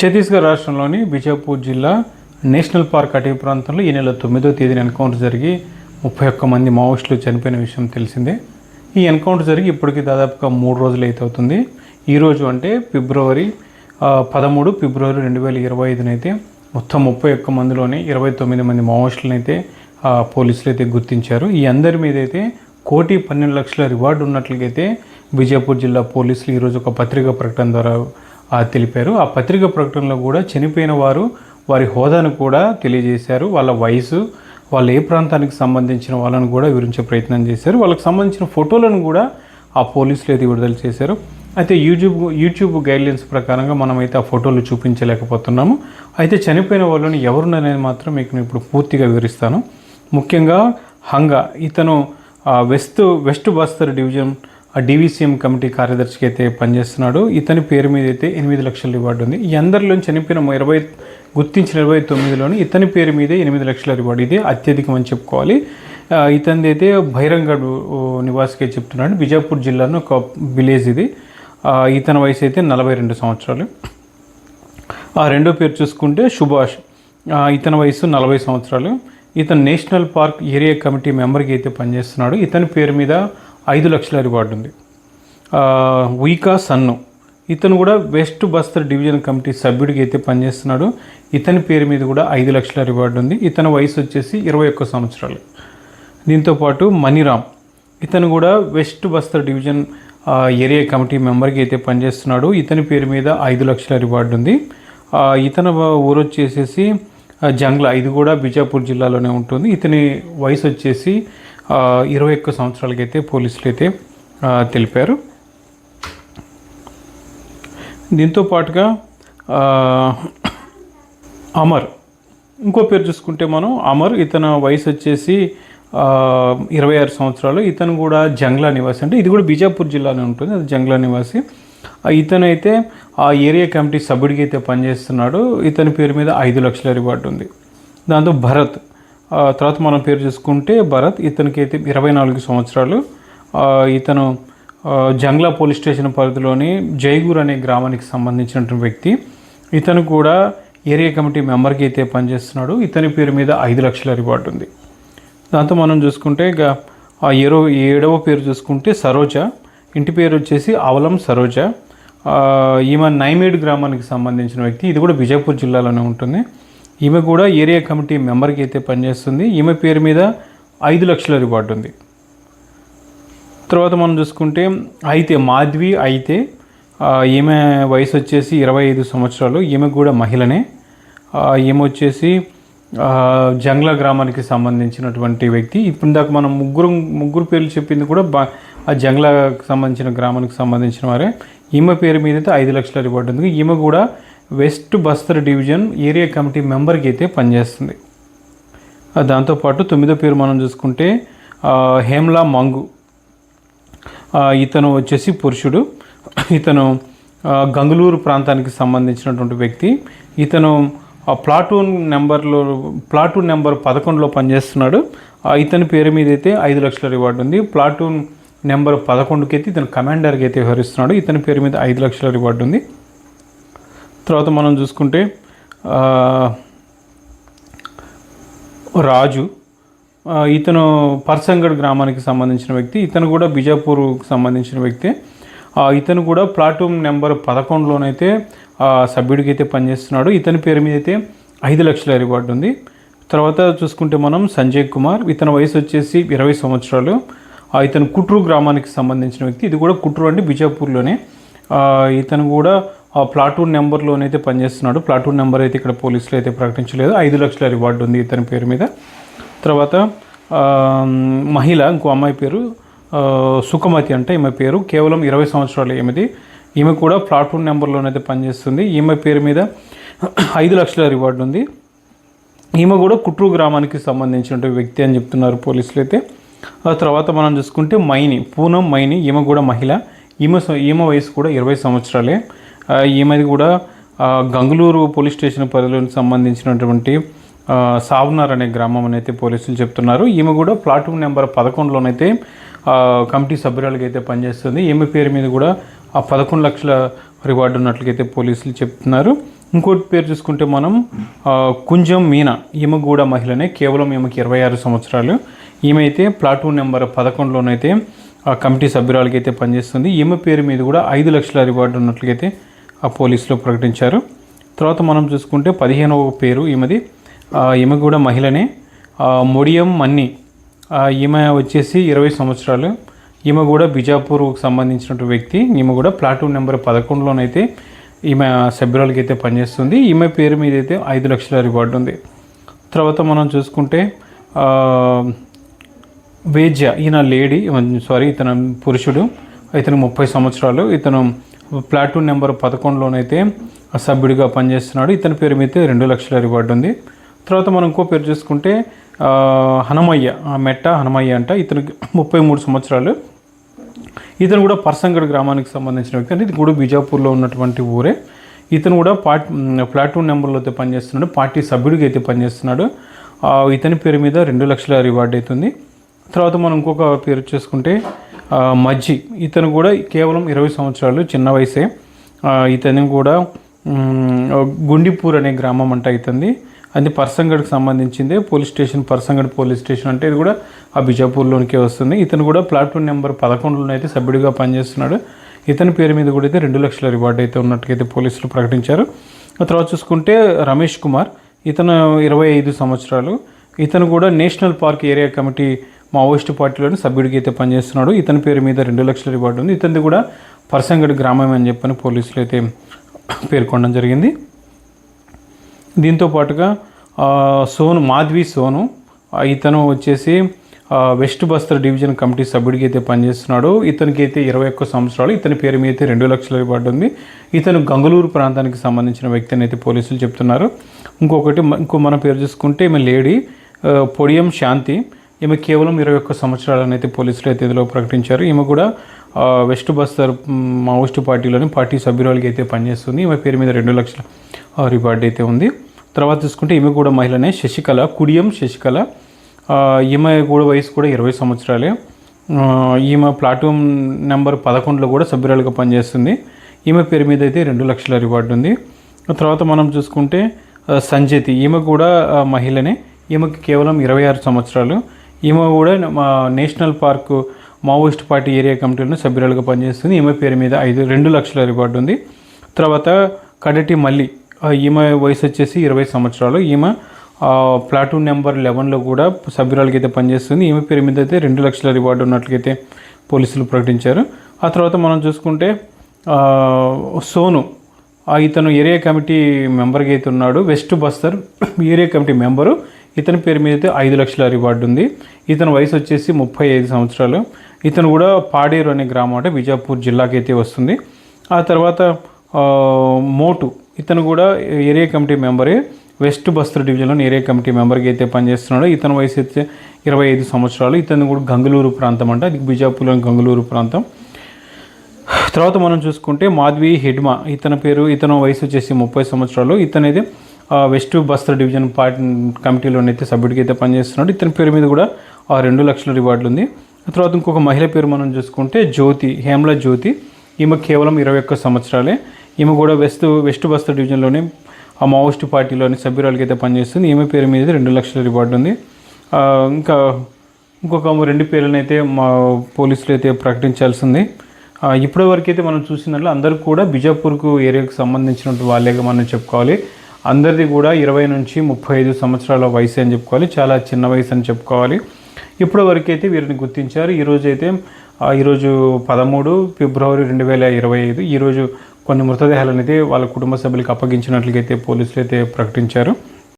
ఛత్తీస్గఢ్ రాష్ట్రంలోని బిజాపూర్ జిల్లా national park అటవీ ప్రాంతంలో ఈ నెల తొమ్మిదో తేదీన ఎన్కౌంటర్ జరిగి ముప్పై ఒక్క మంది మావోయిస్టులు చనిపోయిన విషయం తెలిసిందే. ఈ ఎన్కౌంటర్ జరిగి ఇప్పటికి దాదాపుగా మూడు రోజులు అయితే అవుతుంది ఈరోజు అంటే ఫిబ్రవరి పదమూడు ఫిబ్రవరి రెండు వేల ఇరవై ఐదునైతే మొత్తం ముప్పై ఒక్క మందిలోనే ఇరవై తొమ్మిది మంది మావోయిస్టులను అయితే పోలీసులు అయితే గుర్తించారు. ఈ అందరి మీద అయితే కోటి పన్నెండు లక్షల రివార్డు ఉన్నట్లయితే బీజాపూర్ జిల్లా పోలీసులు ఈరోజు ఒక పత్రికా ప్రకటన ద్వారా తెలిపారు. ఆ పత్రిక ప్రకటనలో కూడా చనిపోయిన వారు వారి హోదాను కూడా తెలియజేశారు. వాళ్ళ వయసు వాళ్ళు ఏ ప్రాంతానికి సంబంధించిన వాళ్ళని కూడా వివరించే ప్రయత్నం చేశారు. వాళ్ళకి సంబంధించిన ఫోటోలను కూడా ఆ పోలీసులు అయితే విడుదల చేశారు. అయితే యూట్యూబ్ యూట్యూబ్ గైడ్లైన్స్ ప్రకారంగా మనమైతే ఆ ఫోటోలు చూపించలేకపోతున్నాము. అయితే చనిపోయిన వాళ్ళని ఎవరున్నారనేది మాత్రం మీకు నేను ఇప్పుడు పూర్తిగా వివరిస్తాను. ముఖ్యంగా హంగా ఇతను వెస్ట్ వెస్ట్ బస్తర్ డివిజన్ ఆ డివిసిఎం కమిటీ కార్యదర్శికి అయితే పనిచేస్తున్నాడు. ఇతని పేరు మీద అయితే ఎనిమిది లక్షల రివార్డు ఉంది. ఈ అందరిలో చనిపోయిన ఇరవై గుర్తించిన ఇరవై తొమ్మిదిలోని ఇతని పేరు మీదే ఎనిమిది లక్షల రివార్డు. ఇది అత్యధికం అని చెప్పుకోవాలి. ఇతనిది అయితే భైరంగఢ్ నివాసికే చెప్తున్నాడు. బిజాపూర్ జిల్లాను ఒక విలేజ్ ఇది. ఇతని వయసు అయితే నలభై రెండు సంవత్సరాలు. ఆ రెండో పేరు చూసుకుంటే సుభాష్. ఇతని వయసు నలభై సంవత్సరాలు. ఇతను నేషనల్ పార్క్ ఏరియా కమిటీ మెంబర్కి అయితే పనిచేస్తున్నాడు. ఇతని పేరు మీద ఐదు లక్షల రివార్డు ఉంది. వీకా ఉయికా సన్ను. ఇతను కూడా వెస్ట్ బస్తర్ డివిజన్ కమిటీ సభ్యుడికి అయితే పనిచేస్తున్నాడు. ఇతని పేరు మీద కూడా ఐదు లక్షల రివార్డు ఉంది. ఇతని వయసు వచ్చేసి ఇరవై ఒక్క సంవత్సరాలు. దీంతోపాటు మణిరామ్. ఇతను కూడా west Bastar division area committee మెంబర్కి అయితే పనిచేస్తున్నాడు. ఇతని పేరు మీద ఐదు లక్షల రివార్డు ఉంది. ఇతని ఊరు వచ్చేసేసి జంగ్లా. ఇది కూడా బిజాపూర్ జిల్లాలోనే ఉంటుంది. ఇతని వయసు వచ్చేసి ఇరవై ఒక్క సంవత్సరాలకైతే పోలీసులు అయితే తెలిపారు. దీంతో పాటుగా అమర్ ఇంకో పేరు చూసుకుంటే మనం అమర్ ఇతను వయసు వచ్చేసి ఇరవై ఆరు సంవత్సరాలు. ఇతను కూడా జంగ్లా నివాసి. అంటే ఇది కూడా బిజాపూర్ జిల్లాలో ఉంటుంది అది జంగ్లా నివాసి. ఇతనైతే ఆ ఏరియా కమిటీ సభ్యుడికి అయితే పనిచేస్తున్నాడు. ఇతని పేరు మీద ఐదు లక్షల రివార్డు ఉంది. దాంతో భరత్ తర్వాత మనం పేరు చూసుకుంటే భరత్ ఇతనికి అయితే ఇరవై నాలుగు సంవత్సరాలు ఇతను జంగ్లా పోలీస్ స్టేషన్ పరిధిలోని జైగూర్ అనే గ్రామానికి సంబంధించినటువంటి వ్యక్తి. ఇతను కూడా ఏరియా కమిటీ మెంబర్కి అయితే పనిచేస్తున్నాడు. ఇతని పేరు మీద ఐదు లక్షల రివార్డు ఉంది. దాంతో మనం చూసుకుంటే ఇక ఆ ఏరో ఏడవ పేరు చూసుకుంటే సరోజ. ఇంటి పేరు వచ్చేసి అవలం సరోజ. ఈమె నైమేడ్ గ్రామానికి సంబంధించిన వ్యక్తి. ఇది కూడా బిజాపూర్ జిల్లాలోనే ఉంటుంది. ఈమె కూడా ఏరియా కమిటీ మెంబర్కి అయితే పనిచేస్తుంది. ఈమె పేరు మీద ఐదు లక్షల రివార్డు ఉంది. తర్వాత మనం చూసుకుంటే అయితే మాధ్వి అయితే ఈమె వయసు వచ్చేసి ఇరవై ఐదు సంవత్సరాలు. ఈమె కూడా మహిళనే. ఈమె వచ్చేసి జంగ్లా గ్రామానికి సంబంధించినటువంటి వ్యక్తి. ఇప్పుడు దాకా మనం ముగ్గురు ముగ్గురు పేర్లు చెప్పింది కూడా బా ఆ జంగ్లాకి సంబంధించిన గ్రామానికి సంబంధించిన వారే. ఈమె పేరు మీద అయితే ఐదు లక్షల రివార్డు ఉంది. ఈమె కూడా west Bastar division area committee మెంబర్కి అయితే పనిచేస్తుంది. దాంతోపాటు తొమ్మిదో పేరు మనం చూసుకుంటే హేమ్లా మంగు. ఇతను వచ్చేసి పురుషుడు. ఇతను గంగులూరు ప్రాంతానికి సంబంధించినటువంటి వ్యక్తి. ఇతను ప్లాటూన్ నెంబర్లో ప్లాటూన్ నెంబర్ పదకొండులో పనిచేస్తున్నాడు. ఇతని పేరు మీద అయితే ఐదు లక్షల రివార్డు ఉంది. ప్లాటూన్ నెంబర్ పదకొండుకి అయితే ఇతను కమాండర్కి అయితే వ్యవహరిస్తున్నాడు. ఇతని పేరు మీద ఐదు లక్షల రివార్డు ఉంది. తర్వాత మనం చూసుకుంటే రాజు ఇతను పర్సంగడ్ గ్రామానికి సంబంధించిన వ్యక్తి ఇతను కూడా బిజాపూర్కి సంబంధించిన వ్యక్తి. ఇతను కూడా ప్లాటూన్ నెంబర్ పదకొండులోనైతే ఆ, సభ్యుడికి అయితే పనిచేస్తున్నాడు. ఇతని పేరు మీద అయితే ఐదు లక్షల రివార్డు ఉంది. తర్వాత చూసుకుంటే మనం సంజయ్ కుమార్ ఇతని వయసు వచ్చేసి ఇరవై సంవత్సరాలు. ఇతను కుట్రు గ్రామానికి సంబంధించిన వ్యక్తి. ఇది కూడా కుట్రు అంటే బిజాపూర్లోనే. ఇతను కూడా ఆ ప్లాటూన్ నెంబర్లోనైతే పనిచేస్తున్నాడు. ప్లాటూన్ నెంబర్ అయితే ఇక్కడ పోలీసులు అయితే ప్రకటించలేదు. ఐదు లక్షల రివార్డు ఉంది ఇతని పేరు మీద. తర్వాత మహిళ ఇంకో అమ్మాయి పేరు సుఖమతి అంటే ఈమె పేరు. కేవలం ఇరవై సంవత్సరాలు ఈమెది. ఈమె కూడా ప్లాటూన్ నెంబర్లోనైతే పనిచేస్తుంది. ఈమె పేరు మీద ఐదు లక్షల రివార్డు ఉంది. ఈమె కూడా కుట్రు గ్రామానికి సంబంధించిన వ్యక్తి అని చెప్తున్నారు పోలీసులు అయితే. ఆ తర్వాత మనం చూసుకుంటే మైని పూనం మైని ఈమె కూడా మహిళ. ఈమె ఈమె వయసు కూడా ఇరవై సంవత్సరాలే. ఈమెది కూడా గంగులూరు పోలీస్ స్టేషన్ పరిధిలోకి సంబంధించినటువంటి సావునార్ సావ్నార్ అనే గ్రామం అని అయితే పోలీసులు చెప్తున్నారు. ఈమె కూడా ప్లాటూన్ నెంబర్ పదకొండులోనైతే కమిటీ సభ్యురాలుగా అయితే పనిచేస్తుంది. ఈమె పేరు మీద కూడా ఆ పదకొండు లక్షల రివార్డు ఉన్నట్లయితే పోలీసులు చెప్తున్నారు. ఇంకోటి పేరు చూసుకుంటే మనం కుంజం మీనా ఈమె కూడా మహిళనే కేవలం ఈమెకి ఇరవై ఆరు సంవత్సరాలు. ఈమె అయితే ప్లాటూన్ నెంబర్ పదకొండులోనైతే కమిటీ సభ్యురాలకైతే అయితే పనిచేస్తుంది. ఈమె పేరు మీద కూడా ఐదు లక్షల రివార్డు ఉన్నట్లయితే ఆ పోలీసులు ప్రకటించారు. తర్వాత మనం చూసుకుంటే పదిహేనవ పేరు ఈమెది. ఈమె కూడా మహిళనే. మొడియం మన్ని. ఈమె వచ్చేసి ఇరవై సంవత్సరాలు. ఈమె కూడా బిజాపూర్కు సంబంధించిన వ్యక్తి. ఈమె కూడా ప్లాటూన్ నెంబర్ పదకొండులోనైతే ఈమె సభ్యురాలకి అయితే పనిచేస్తుంది. ఈమె పేరు మీద అయితే ఐదు లక్షల రివార్డు ఉంది. తర్వాత మనం చూసుకుంటే ఆ, వేజ్య ఈయన లేడీ సారీ ఇతను పురుషుడు. ఇతను ముప్పై సంవత్సరాలు. ఇతను ప్లాటూన్ నెంబర్ పదకొండులోనైతే సభ్యుడిగా పనిచేస్తున్నాడు. ఇతని పేరు మీద రెండు లక్షల రివార్డు ఉంది. తర్వాత మనం ఇంకో పేరు చూసుకుంటే హనుమయ్య మెట్ట హనుమయ్య అంట. ఇతనికి ముప్పై మూడు సంవత్సరాలు. ఇతను కూడా పర్సంగడ్ గ్రామానికి సంబంధించిన వ్యక్తి అంటే. ఇది కూడా బీజాపూర్లో ఉన్నటువంటి ఊరే. ఇతను కూడా పార్ట్ ప్లాటూన్ నెంబర్లో అయితే పనిచేస్తున్నాడు. పార్టీ సభ్యుడిగా అయితే పనిచేస్తున్నాడు. ఇతని పేరు మీద రెండు లక్షల రివార్డ్ అవుతుంది తర్వాత మనం ఇంకొక పేరు చేసుకుంటే మజ్జి. ఇతను కూడా కేవలం ఇరవై సంవత్సరాలు చిన్న వయసే. ఇతను కూడా గుండిపూర్ అనే గ్రామం అంట ఇతంది అది పర్సంగడ్కి సంబంధించిందే. Police station Parsangad police station అంటే ఇది కూడా ఆ బిజాపూర్లోనికే వస్తుంది. ఇతను కూడా ప్లాటూన్ నెంబర్ పదకొండులో అయితే సభ్యుడిగా పనిచేస్తున్నాడు. ఇతని పేరు మీద కూడా అయితే రెండు లక్షల రివార్డు అయితే ఉన్నట్టుగా పోలీసులు ప్రకటించారు. ఆ తర్వాత చూసుకుంటే రమేష్ కుమార్. ఇతను ఇరవై ఐదు సంవత్సరాలు. ఇతను కూడా national park area committee Maoist పార్టీలోని సభ్యుడికి అయితే పనిచేస్తున్నాడు. ఇతని పేరు మీద రెండు లక్షల రివార్డు ఉంది. ఇతనిది కూడా పర్సంగడ్ గ్రామం అని చెప్పని పోలీసులు అయితే పేర్కొనడం జరిగింది. దీంతో పాటుగా సోను మాధవి సోను ఇతను వచ్చేసి వెస్ట్ బస్తర్ డివిజన్ కమిటీ సభ్యుడికి అయితే పనిచేస్తున్నాడు. ఇతనికి అయితే ఇరవై ఒక్క సంవత్సరాలు. ఇతని పేరు మీద అయితే రెండు లక్షల రివార్డు ఉంది. ఇతను గంగళూరు ప్రాంతానికి సంబంధించిన వ్యక్తి అని అయితే పోలీసులు చెప్తున్నారు. ఇంకొకటి ఇంకో మన పేరు చూసుకుంటే ఈమె లేడీ పొడియం శాంతి. ఈమె కేవలం ఇరవై ఒక్క సంవత్సరాలనైతే అయితే పోలీసులు అయితే ఇందులో ప్రకటించారు. ఈమె కూడా వెస్ట్ బస్తర్ మావోస్ట్ మావోయిస్టు పార్టీలోని పార్టీ సభ్యురాలకి అయితే పనిచేస్తుంది. ఈమె పేరు మీద రెండు లక్షల రివార్డ్ రివార్డు అయితే ఉంది. తర్వాత చూసుకుంటే ఈమె కూడా మహిళనే శశికళ కుడియం శశికళ. ఈమె కూడా వయసు కూడా ఇరవై సంవత్సరాలే. ఈమె ప్లాట్ఫామ్ నెంబర్ పదకొండులో కూడా సభ్యురాలుగా పనిచేస్తుంది. ఈమె పేరు మీద అయితే రెండు లక్షల రివార్డు ఉంది. ఆ తర్వాత మనం చూసుకుంటే ఆ, సంజతి ఈమె కూడా మహిళనే. ఈమెకి కేవలం ఇరవై ఆరు సంవత్సరాలు. ఈమె కూడా మా national park Maoist party area కమిటీలో సభ్యురాలుగా పనిచేస్తుంది. ఈమె పేరు మీద ఐదు రెండు లక్షల రివార్డు ఉంది. తర్వాత కడటి మల్లి ఈమె వయసు వచ్చేసి ఇరవై సంవత్సరాలు. ఈమె ప్లాటూన్ నెంబర్ లెవెన్లో కూడా సభ్యురాలకి అయితే పనిచేస్తుంది. ఈమె పేరు మీద అయితే రెండు లక్షల రివార్డు ఉన్నట్లయితే పోలీసులు ప్రకటించారు. ఆ తర్వాత మనం చూసుకుంటే సోను ఇతను ఏరియా కమిటీ మెంబర్గా అయితే ఉన్నాడు. West Bastar area committee member. ఇతని పేరు మీద అయితే ఐదు లక్షల రివార్డు ఉంది. ఇతని వయసు వచ్చేసి ముప్పై ఐదు సంవత్సరాలు. ఇతను కూడా పాడేరు అనే గ్రామం అంటే విజయపూర్ జిల్లాకి అయితే వస్తుంది. ఆ తర్వాత మోటు. ఇతను కూడా ఏరియా కమిటీ మెంబరే. వెస్ట్ బస్తర్ డివిజన్లోని ఏరియా కమిటీ మెంబర్కి అయితే పనిచేస్తున్నాడు. ఇతని వయసు అయితే ఇరవై ఐదు సంవత్సరాలు. ఇతను కూడా గంగలూరు ప్రాంతం అంట. అది బిజాపూర్లోని గంగలూరు ప్రాంతం. తర్వాత మనం చూసుకుంటే మాధవి హెడ్మా. ఇతని పేరు ఇతను వయసు వచ్చేసి ముప్పై సంవత్సరాలు. ఇతనైతే వెస్ట్ బస్తర్ డివిజన్ పార్టీ కమిటీలోనైతే సభ్యుడికి అయితే పనిచేస్తున్నాడు. ఇతని పేరు మీద కూడా ఆ రెండు లక్షల రివార్డులు ఉంది. ఆ తర్వాత ఇంకొక మహిళ పేరు మనం చూసుకుంటే జ్యోతి హేమల జ్యోతి. ఈమె కేవలం ఇరవై ఒక్క సంవత్సరాలే. ఈమె కూడా వెస్ట్ వెస్ట్ బస్తర్ డివిజన్లోనే ఆ మావోయిస్ట్ పార్టీలోని సభ్యురాలకి అయితే పనిచేస్తుంది. ఈమె పేరు మీద రెండు లక్షల రివార్డు ఉంది. ఇంకా ఇంకొక రెండు పేర్లను అయితే మా పోలీసులు అయితే ప్రకటించాల్సింది ఇప్పటివరకు అయితే మనం చూసినట్లు అందరూ కూడా బిజాపూర్కు ఏరియాకు సంబంధించినటువంటి వాళ్ళేగా మనం చెప్పుకోవాలి. అందరిది కూడా ఇరవై నుంచి ముప్పై ఐదు సంవత్సరాల వయసు అని చెప్పుకోవాలి. చాలా చిన్న వయసు అని చెప్పుకోవాలి. ఇప్పటి వరకైతే వీరిని గుర్తించారు. ఈరోజు అయితే ఈరోజు పదమూడు ఫిబ్రవరి రెండు వేల ఇరవై ఐదు ఈరోజు కొన్ని మృతదేహాలు అనేది వాళ్ళ కుటుంబ సభ్యులకు అప్పగించినట్లుగా అయితే పోలీసులు అయితే ప్రకటించారు.